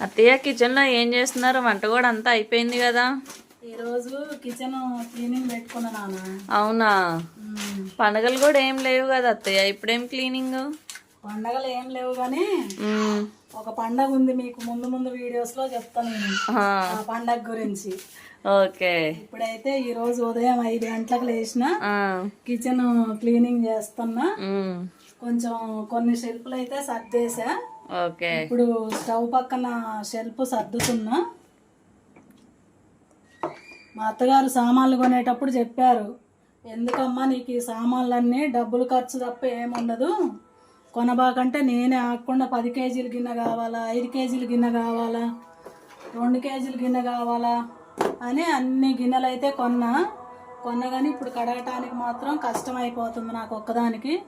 అత్తయ్య కిచెన్లో ఏం చేస్తున్నారు? వంట కూడా అంతా అయిపోయింది కదా? ఈరోజు కిచెన్ క్లీనింగ్ పెట్టుకున్నా నాన్న. అవునా. పండగలు కూడా ఏం లేవు కదా అత్తయ్య. ఇప్పుడేం క్లీనింగ్ పండగలు ఏం లేవు కానీ ఒక పండగ ఉంది మీకు ముందు ముందు వీడియోస్లో చెప్తాను ఆ. పండగ గురించి. ఓకే. ఇప్పుడైతే ఈ రోజు ఉదయం ఐదు గంటలకు లేచిన కిచెన్ క్లీనింగ్ చేస్తున్నా. కొంచెం కొన్ని షెల్ఫ్లు అయితే సర్దేసా ఓకే. ఇప్పుడు స్టవ్ పక్కన షెల్ఫ్ సర్దుతున్నా మా అత్తగారు సామాన్లు కొనేటప్పుడు చెప్పారు ఎందుకమ్మా నీకు ఈ సామాన్లన్నీ డబ్బులు ఖర్చు తప్ప ఏముండదు. కొనబాకంటే నేనే ఆకుండా పది కేజీల గిన్నె కావాలా ఐదు కేజీల గిన్నె కావాలా రెండు కేజీల గిన్నె కావాలా అని అన్ని గిన్నెలు అయితే కొన్నా. కొన్నా కానీ ఇప్పుడు కడగటానికి మాత్రం కష్టం అయిపోతుంది నాకు ఒక్కదానికి.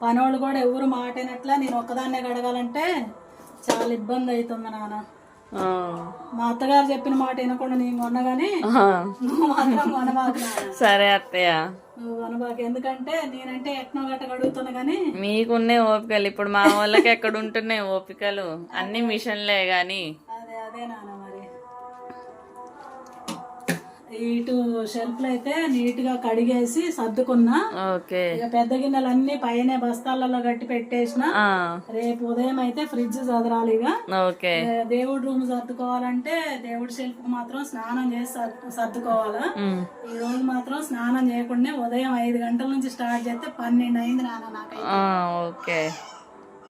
పనోళ్ళు కూడా ఎవరు మాటినట్లా నేను ఒక్కదాన్నే కడగాలంటే చాలా ఇబ్బంది అవుతుంది నాన్న. మా అత్తగారు చెప్పిన మాట వినకుండా నేను కొన్నా కానీ ఆ, నువ్వు మాత్రం కొనబాకు నాన్న. సరే అత్తయ్య. ఎందుకంటే నేనంటే ఎట్నో గట్ట కడుగుతున్నా కానీ మీకున్నే ఓపికలు. ఇప్పుడు మా వాళ్ళకి ఎక్కడ ఉంటున్నాయి ఓపికలు? అన్ని మిషన్లే గాని. అదే అదే నాన్న ఇటు షెల్ఫ్లు అయితే నీట్గా కడిగేసి సర్దుకున్నా. ఓకే. ఇక పెద్ద గిన్నెలన్నీ పైన బస్తాలలో కట్టి పెట్టేసిన రేపు ఉదయం అయితే ఫ్రిడ్జ్ చదరాలి ఇక. ఓకే. దేవుడి రూమ్ సర్దుకోవాలంటే దేవుడి షెల్ఫ్ మాత్రం స్నానం చేసి సర్దు- సర్దుకోవాలా. ఈ రోజు మాత్రం స్నానం చేయకుండా ఉదయం ఐదు గంటల నుంచి స్టార్ట్ చేస్తే పన్నెండు అయింది నాన్న నాకైతే. ఆ, ఓకే.